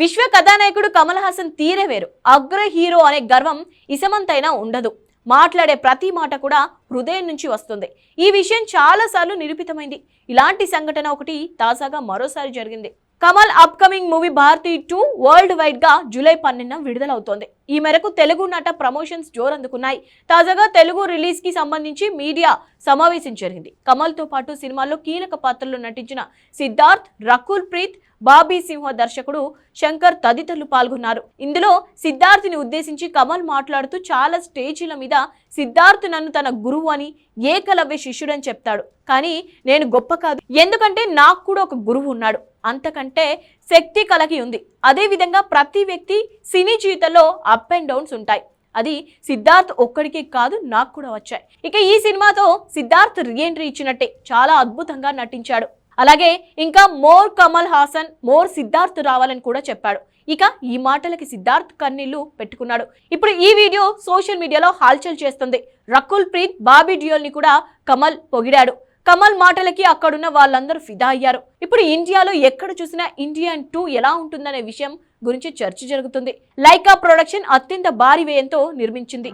విశ్వ కథానాయకుడు కమల్ హాసన్ తీరే వేరు. అగ్ర హీరో అనే గర్వం ఇసమంతైనా ఉండదు. మాట్లాడే ప్రతి మాట కూడా హృదయం నుంచి వస్తుంది. ఈ విషయం చాలాసార్లు నిరూపితమైంది. ఇలాంటి సంఘటన ఒకటి తాజాగా మరోసారి జరిగింది. కమల్ అప్కమింగ్ మూవీ భారతీ టూ వరల్డ్ వైడ్గా జూలై పన్నెండున విడుదలవుతోంది. ఈ మేరకు తెలుగు నట ప్రమోషన్స్ జోరందుకున్నాయి. తాజాగా తెలుగు రిలీజ్కి సంబంధించి మీడియా సమావేశం జరిగింది. కమల్తో పాటు సినిమాల్లో కీలక పాత్రల్లో నటించిన సిద్ధార్థ్ రకుల్ ప్రీత్ బాబీ సింహ దర్శకుడు శంకర్ తదితరులు పాల్గొన్నారు. ఇందులో సిద్ధార్థ్ని ఉద్దేశించి కమల్ మాట్లాడుతూ చాలా స్టేజీల మీద సిద్ధార్థ్ నన్ను తన గురువు అని ఏకలవ్య శిష్యుడని చెప్తాడు. కానీ నేను గొప్ప కాదు. ఎందుకంటే నాకు కూడా ఒక గురువు ఉన్నాడు. అంతకంటే శక్తి కలిగి ఉంది. అదేవిధంగా ప్రతి వ్యక్తి సినీ జీవితంలో అప్ అండ్ డౌన్స్ ఉంటాయి. అది సిద్ధార్థ్ ఒక్కడికే కాదు నాకు కూడా వచ్చాయి. ఇక ఈ సినిమాతో సిద్ధార్థ్ రీఎంట్రీ ఇచ్చినట్టే చాలా అద్భుతంగా నటించాడు. అలాగే ఇంకా మోర్ కమల్ హాసన్ మోర్ సిద్ధార్థ్ రావాలని కూడా చెప్పాడు. ఇక ఈ మాటలకి సిద్ధార్థ్ కన్నీళ్ళు పెట్టుకున్నాడు. ఇప్పుడు ఈ వీడియో సోషల్ మీడియాలో హాల్చల్ చేస్తుంది. రకుల్ ప్రీత్ బాబీ డియోల్ని కూడా కమల్ పొగిడాడు. కమల్ మాటలకి అక్కడున్న వాళ్ళందరూ ఫిదా అయ్యారు. ఇప్పుడు ఇండియాలో ఎక్కడ చూసినా ఇండియన్ టూ ఎలా ఉంటుందనే విషయం గురించి చర్చ జరుగుతుంది. లైకా ప్రొడక్షన్ అత్యంత భారీ వ్యయంతో నిర్మించింది.